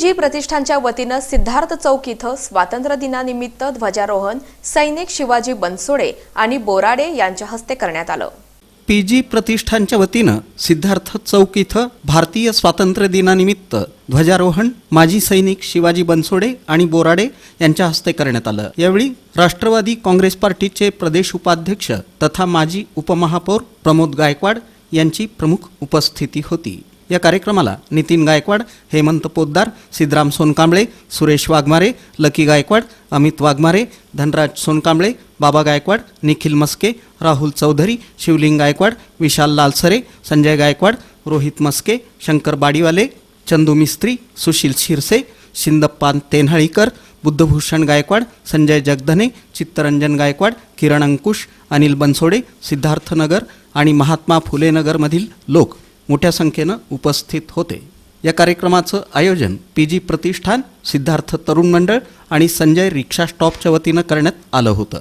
जी प्रतिष्ठानच्या वतीनं सिद्धार्थ चौक इथं स्वातंत्र्य दिनानिमित्त ध्वजारोहण सैनिक शिवाजी बनसोडे आणि बोराडे यांच्या हस्ते करण्यात आलं. पी जी प्रतिष्ठानच्या वतीनं सिद्धार्थ चौक इथं भारतीय स्वातंत्र्य दिनानिमित्त ध्वजारोहण माजी सैनिक शिवाजी बनसोडे आणि बोराडे यांच्या हस्ते करण्यात आलं. यावेळी राष्ट्रवादी काँग्रेस पार्टीचे प्रदेश उपाध्यक्ष तथा माजी उपमहापौर प्रमोद गायकवाड यांची प्रमुख उपस्थिती होती. या कार्यक्रमाला नितीन गायकवाड हेमंत पोद्दार सिद्धराम सोनकांबळे सुरेश वाघमारे लकी गायकवाड अमित वाघमारे धनराज सोनकांबळे बाबा गायकवाड निखिल मस्के राहुल चौधरी शिवलिंग गायकवाड विशाल लालसरे संजय गायकवाड रोहित मस्के शंकर बाडीवाले चंदू मिस्त्री सुशील शिरसे शिंदप्पा तेन्हाळीकर बुद्धभूषण गायकवाड संजय जगधने चित्तरंजन गायकवाड किरण अंकुश अनिल बनसोडे सिद्धार्थनगर आणि महात्मा फुले नगरमधील लोक. मोठ्या संख्येनं उपस्थित होते. या कार्यक्रमाचं आयोजन पी जी प्रतिष्ठान सिद्धार्थ तरुण मंडळ आणि संजय रिक्षा स्टॉपच्या वतीनं करण्यात आलं होतं.